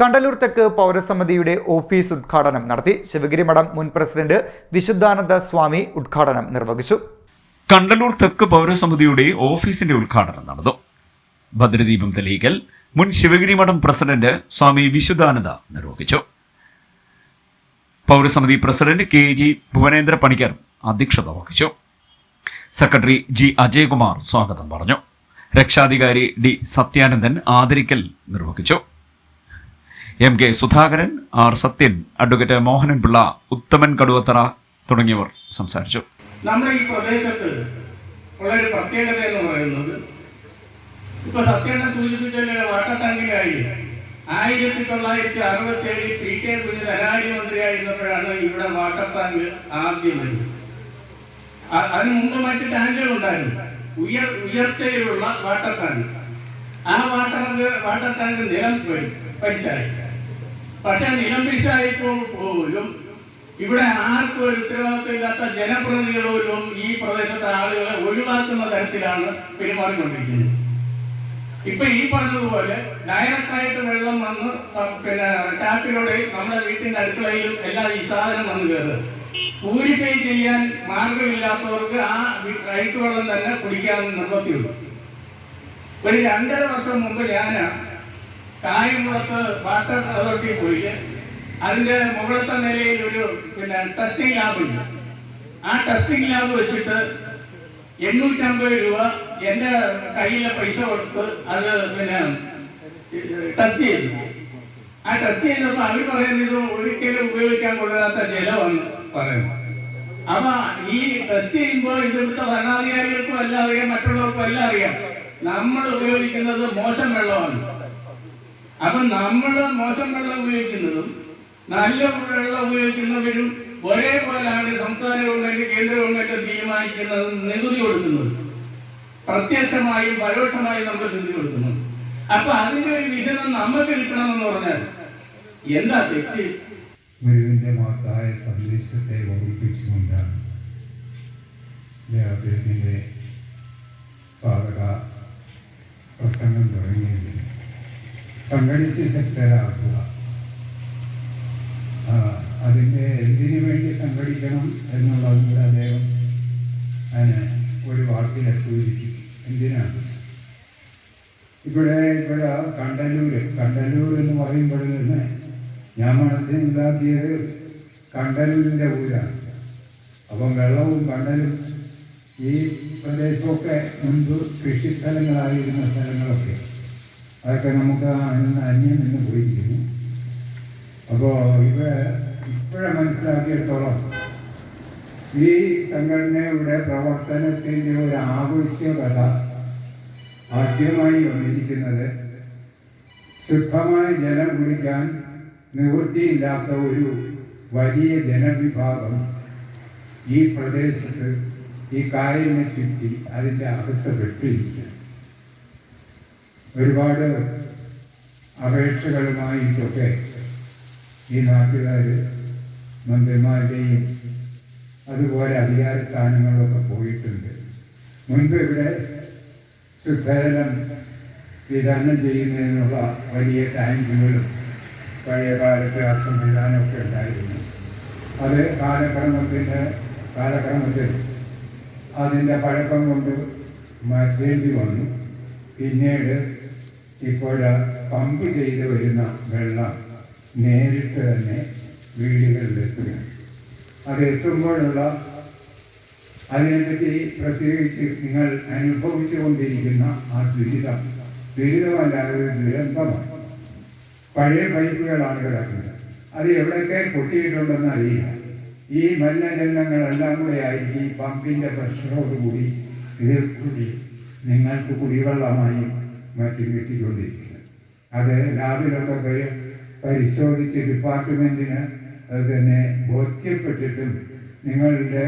കണ്ടലൂർ തെക്ക് പൗരസമിതിയുടെ ഓഫീസ് ഉദ്ഘാടനം നടത്തി ശിവഗിരി മഠം മുൻ പ്രസിഡന്റ് വിശുദ്ധാനന്ദ സ്വാമി ഉദ്ഘാടനം നിർവഹിച്ചു. കണ്ടലൂർ തെക്ക് പൗരസമിതിയുടെ ഓഫീസിന്റെ ഉദ്ഘാടനം നടന്നു. ഭദ്രദീപം തെളിയിക്കൽ മുൻ ശിവഗിരി മഠം പ്രസിഡന്റ് സ്വാമി വിശുദ്ധാനന്ദ നിർവഹിച്ചു. പൗരസമിതി president K G Bhuvanendra Panicker അധ്യക്ഷത വഹിച്ചു. സെക്രട്ടറി ജി അജയകുമാർ സ്വാഗതം പറഞ്ഞു. രക്ഷാധികാരി ഡി സത്യാനന്ദൻ ആദരിക്കൽ നിർവഹിച്ചു. M K Sudhakaran R Sathyan advocate Mohanan Pillai Uthaman Kaduvathara തുടങ്ങിയവർ സംസാരിച്ചു. നമ്മുടെ ഈ പ്രദേശത്ത് ഉള്ള ഒരു പ്രത്യേകത എന്ന് പറയുന്നത് ഇപ്പൊ സത്യേട്ടൻ സൂചിപ്പിച്ച വാട്ടർ ടാങ്കിന്റെ കാര്യം ആയിരത്തി തൊള്ളായിരത്തി അറുപത്തി ഏഴിൽ പി കെ കുഞ്ഞ് ധനാര്യ മന്ത്രിയായിരുന്നപ്പോഴാണ് ഇവിടെ വാട്ടർ ടാങ്ക് ആദ്യം വരുന്നത് അതിന് മുമ്പ് മറ്റ് ടാങ്കുകൾ ഉണ്ടായിരുന്നു. ഉയർ ഉയർച്ചയിലുള്ള വാട്ടർ ടാങ്ക് ആ വാട്ടർ വാട്ടർ ടാങ്ക് നിലം പരിശായി പക്ഷെ നിലം പിരിച്ചായപ്പോൾ പോലും ഇവിടെ ആർക്കും ഒരു ഉത്തരവാദിത്തമില്ലാത്ത ജനപ്രതിനിധികൾ ഈ പ്രദേശത്തെ ആളുകളെ ഒഴിവാക്കുന്ന തരത്തിലാണ് പെരുമാറിക്കൊണ്ടിരിക്കുന്നത്. ഇപ്പൊ ഈ പറഞ്ഞതുപോലെ ഡയറക്റ്റായിട്ട് വെള്ളം വന്ന് പിന്നെ ടാപ്പിലൂടെ നമ്മുടെ വീട്ടിന്റെ അടുക്കളയിലും എല്ലാ ഈ സാധനം വന്നു കയറുന്നത് പ്യൂരിഫൈ ചെയ്യാൻ മാർഗമില്ലാത്തവർക്ക് ആ റൈറ്റ് വെള്ളം തന്നെ കുടിക്കാൻ നിർബന്ധിയുള്ളൂ. ഒരു രണ്ടര വർഷം മുമ്പ് ഞാൻ കായംകുളത്ത് വാട്ടർ അതോറിറ്റി പോയി അതിന്റെ മുകളിലത്തെ നിലയിൽ ഒരു പിന്നെ ടെസ്റ്റിംഗ് ലാബ് ഉണ്ട്. ആ ടെസ്റ്റിംഗ് ലാബ് വെച്ചിട്ട് എണ്ണൂറ്റമ്പത് രൂപ എന്റെ കയ്യിലെ പൈസ കൊടുത്ത് അത് പിന്നെ ടെസ്റ്റ് ചെയ്തു. ആ ടെസ്റ്റ് ചെയ്തപ്പോ അവർ പറയുന്നത് ഒരിക്കലും ഉപയോഗിക്കാൻ കൊള്ളാത്ത ജലമാണ് പറയുന്നത്. അപ്പൊ ഈ ടെസ്റ്റ് ചെയ്യുമ്പോൾ ഇവിടുത്തെ ഭരണാധികാരികൾക്കും എല്ലാം അറിയാം മറ്റുള്ളവർക്കും എല്ലാം അറിയാം. നമ്മൾ ഉപയോഗിക്കുന്നത് മോശം വെള്ളമാണ്. അപ്പൊ നമ്മൾ മോശം വെള്ളം ഉപയോഗിക്കുന്നതും നല്ല വെള്ളം ഉപയോഗിക്കുന്നവരും ഒരേപോലെയാണ് സംസ്ഥാന ഗവൺമെന്റ് കേന്ദ്ര ഗവൺമെന്റ് തീരുമാനിക്കുന്നത് നികുതി കൊടുക്കുന്നത്. പ്രത്യക്ഷമായും പരോക്ഷമായും നമ്മൾ നികുതി കൊടുക്കുന്നത്. അപ്പൊ അതിന്റെ ഒരു വിഹിതം നമുക്ക് കിട്ടണമെന്ന് പറഞ്ഞാൽ എന്താ തെറ്റ്? ഗുരുവിന്റെ മഹത്തായ സന്ദേശത്തെ ഓർമ്മിപ്പിച്ചുകൊണ്ടാണ് അദ്ദേഹത്തിന്റെ സാധക പ്രസംഗം തുടങ്ങിയത്. സംഘടിച്ച് ശക്തരാക്കുക. അതിന്റെ എന്തിനു വേണ്ടി സംഘടിക്കണം എന്നുള്ളത് കൂടെ അദ്ദേഹം ഒരു വാക്കിൽ സൂചിപ്പിച്ചു എന്തിനാണ്? ഇവിടെ ഇവിടെ കണ്ടല്ലൂർ കണ്ടല്ലൂർ എന്ന് പറയുമ്പോൾ തന്നെ ഞാൻ മനസ്സിലാക്കിയത് കണ്ടലൂരിന്റെ ഊരാണ്. അപ്പം വെള്ളവും കണ്ടലും ഈ പ്രദേശമൊക്കെ മുൻപ് കൃഷിസ്ഥലങ്ങളായിരുന്ന സ്ഥലങ്ങളൊക്കെ അതൊക്കെ നമുക്ക് അന്യം നിന്ന് പോയിരിക്കുന്നു. അപ്പോൾ ഇവ ഇപ്പോഴെ മനസ്സിലാക്കിയിടത്തോളം ഈ സംഘടനയുടെ പ്രവർത്തനത്തിന്റെ ഒരു ആവശ്യകത ആദ്യമായി വന്നിരിക്കുന്നത് ശുദ്ധമായ ജലം കുടിക്കാൻ നിവൃത്തിയില്ലാത്ത ഒരു വലിയ ജനവിഭാഗം ഈ പ്രദേശത്ത് ഈ കായലിനെ ചുറ്റി അതിന്റെ അകത്ത് പെട്ടിരിക്കുക ഒരുപാട് അപേക്ഷകളുമായിട്ടൊക്കെ ഈ നാട്ടുകാർ മന്ത്രിമാരുടെയും അതുപോലെ അധികാര സ്ഥാനങ്ങളിലൊക്കെ പോയിട്ടുണ്ട്. മുൻപ് ഇവിടെ ശുദ്ധജലം വിതരണം ചെയ്യുന്നതിനുള്ള വലിയ ടാങ്കുകളും പഴയ കാലത്ത് ആ സംവിധാനമൊക്കെ ഉണ്ടായിരുന്നു. അത് കാലക്രമത്തിന്റെ കാലക്രമത്തിൽ അതിന്റെ പഴക്കം കൊണ്ട് മാറ്റേണ്ടി വന്നു. പിന്നീട് ഇപ്പോൾ പമ്പ് ചെയ്ത് വരുന്ന വെള്ളം നേരിട്ട് തന്നെ വീടുകളിലെത്തുക അത് എത്തുമ്പോഴുള്ള അതിനെപ്പറ്റി പ്രത്യേകിച്ച് നിങ്ങൾ അനുഭവിച്ചു കൊണ്ടിരിക്കുന്ന ആ ദുരിതം ദുരിതമല്ലാതെ ഒരു ദുരന്തമാണ്. പഴയ പൈപ്പുകളാണ് കിടക്കുന്നത്. അത് എവിടെയൊക്കെ പൊട്ടിയിട്ടുണ്ടെന്ന് അറിയില്ല. ഈ മലിനജലങ്ങളെല്ലാം കൂടെ ആയിരിക്കും ഈ പമ്പിന്റെ പ്രഷറോടുകൂടി ഇതിൽ കൂടി നിങ്ങൾക്ക് കുടിവെള്ളമായി മറ്റും കിട്ടിക്കൊണ്ടിരിക്കുന്നത് അത് ലാബിലൊക്കെ പരി പരിശോധിച്ച് ഡിപ്പാർട്ട്മെന്റിന് തന്നെ ബോധ്യപ്പെട്ടിട്ടും നിങ്ങളുടെ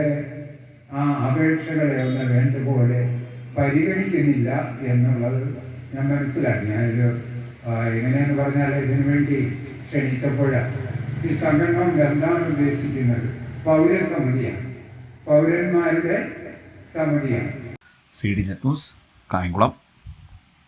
ആ അപേക്ഷകളെ ഒന്ന് വേണ്ട പരിഗണിക്കുന്നില്ല എന്നുള്ളത് ഞാൻ മനസ്സിലാക്കി. ഞാനിത് എങ്ങനെയെന്ന് പറഞ്ഞാൽ ഇതിനു വേണ്ടി ക്ഷണിച്ചപ്പോഴാണ് ഈ സംഘടന എന്താണ് ഉദ്ദേശിക്കുന്നത്. പൗരസമിതിയാണ് പൗരന്മാരുടെ സമിതിയാണ്. C D news Kayamkulam.